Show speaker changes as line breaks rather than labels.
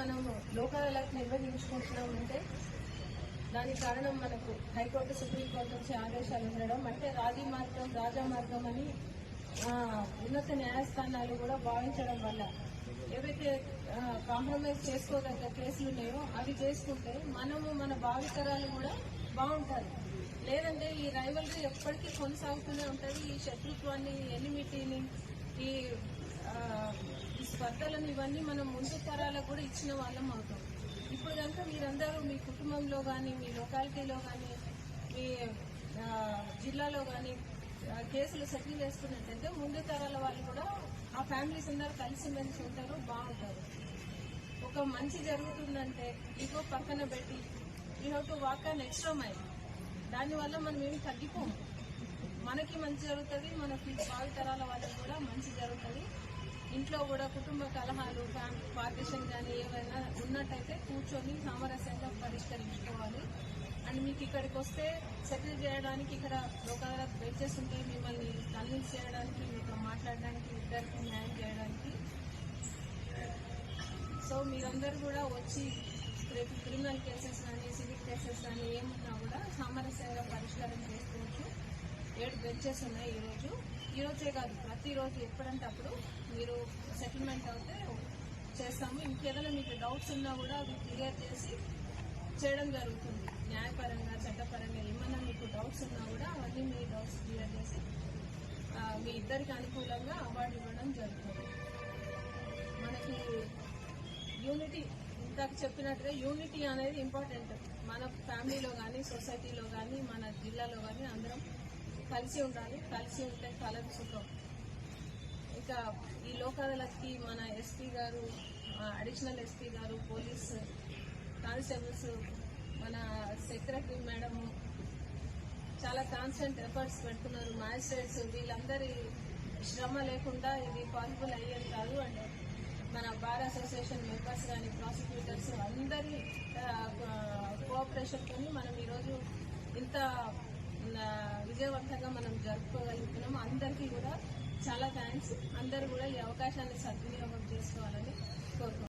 మనం లోకల్ లోక్ నిర్వహించుకుంటున్నాం అంటే దానికి కారణం మనకు హైకోర్టు సుప్రీంకోర్టు వచ్చే ఆదేశాలు ఉండడం. అంటే రాజీ మార్గం రాజా మార్గం అని ఉన్నత న్యాయస్థానాలు కూడా భావించడం వల్ల ఏవైతే కాంప్రమైజ్ చేసుకోదగ్గ కేసులు ఉన్నాయో అవి చేసుకుంటే మనము మన భావితరాలు కూడా బాగుంటారు. లేదంటే ఈ రైవల్రీ ఎప్పటికీ కొనసాగుతూనే ఉంటుంది. ఈ శత్రుత్వాన్ని ఎనిమిటీని ఈ బట్టలను ఇవన్నీ మనం ముందు తరాలకు కూడా ఇచ్చిన వాళ్ళం అవుతాం. ఇప్పుడు కనుక మీరందరూ మీ కుటుంబంలో కానీ మీ లొకాలిటీలో కానీ మీ జిల్లాలో కానీ కేసులు సెటిల్ చేస్తున్నట్టయితే ముందు తరాల వాళ్ళు కూడా ఆ ఫ్యామిలీస్ అందరూ కలిసిమెలిసి ఉంటారు బాగుంటారు. ఒక మంచి జరుగుతుందంటే ఇగో పక్కన పెట్టి you have to walk an extra mile దానివల్ల మనం ఏమి తగ్గిపోము. మనకి మంచి జరుగుతుంది మనకి భావితరాల వాళ్ళకి కూడా మంచి జరుగుతుంది. ఇంట్లో కూడా కుటుంబ కలహాలు ఫ్యామిలీ పార్టీషన్ కానీ ఏవైనా ఉన్నట్టయితే కూర్చొని సామరస్యంగా పరిష్కరించుకోవాలి. అండ్ మీకు ఇక్కడికి వస్తే సెటిల్ చేయడానికి ఇక్కడ లోక్ బెంచెస్ ఉంటాయి మిమ్మల్ని కన్విన్స్ చేయడానికి మీతో మాట్లాడడానికి ఇద్దరికి న్యాయం చేయడానికి. సో మీరందరూ కూడా వచ్చి రేపు క్రిమినల్ కేసెస్ కానీ సివిల్ కేసెస్ కానీ ఏమున్నా కూడా సామరస్యంగా పరిష్కారం చేసుకోవచ్చు. ఏడు బెంచెస్ ఉన్నాయి ఈరోజు. ఈరోజే కాదు ప్రతిరోజు ఎప్పుడంటే అప్పుడు మీరు సెటిల్మెంట్ అవుతే చేస్తాము. ఇంకేదైనా మీకు డౌట్స్ ఉన్నా కూడా అవి క్లియర్ చేసి చేయడం జరుగుతుంది. న్యాయపరంగా చట్టపరంగా ఏమైనా మీకు డౌట్స్ ఉన్నా కూడా అవన్నీ మీ డౌట్స్ క్లియర్ చేసి మీ ఇద్దరికి అనుకూలంగా అవార్డు ఇవ్వడం జరుగుతుంది. మనకి యూనిటీ ఇందాక చెప్పినట్టుగా యూనిటీ అనేది ఇంపార్టెంట్ మన ఫ్యామిలీలో కానీ సొసైటీలో కానీ మన జిల్లాలో కానీ అందరం కలిసి ఉండాలి కలిసి ఉంటే కలదు సుఖం. ఇక ఈ లోక్ అదాలత్కి మన ఎస్పీ గారు అడిషనల్ ఎస్పీ గారు పోలీస్ కానిస్టేబుల్స్ మన సెక్రటరీ మేడం చాలా కాన్స్టెంట్ ఎఫర్ట్స్ పెడుతున్నారు. మ్యాజిస్ట్రేట్స్ వీళ్ళందరి శ్రమ లేకుండా ఇది పాసిబుల్ అయ్యేది కాదు. అండ్ మన బార్ అసోసియేషన్ మెంబర్స్ కానీ ప్రాసిక్యూటర్స్ అందరి కోఆపరేషన్ మనం ఈరోజు ఇంత విజయవంతంగా మనం జరుపుకోగలుగుతున్నాం. అందరికీ కూడా చాలా థ్యాంక్స్ అందరూ కూడా ఈ అవకాశాన్ని సద్వినియోగం చేసుకోవాలని కోరుకుంటున్నాను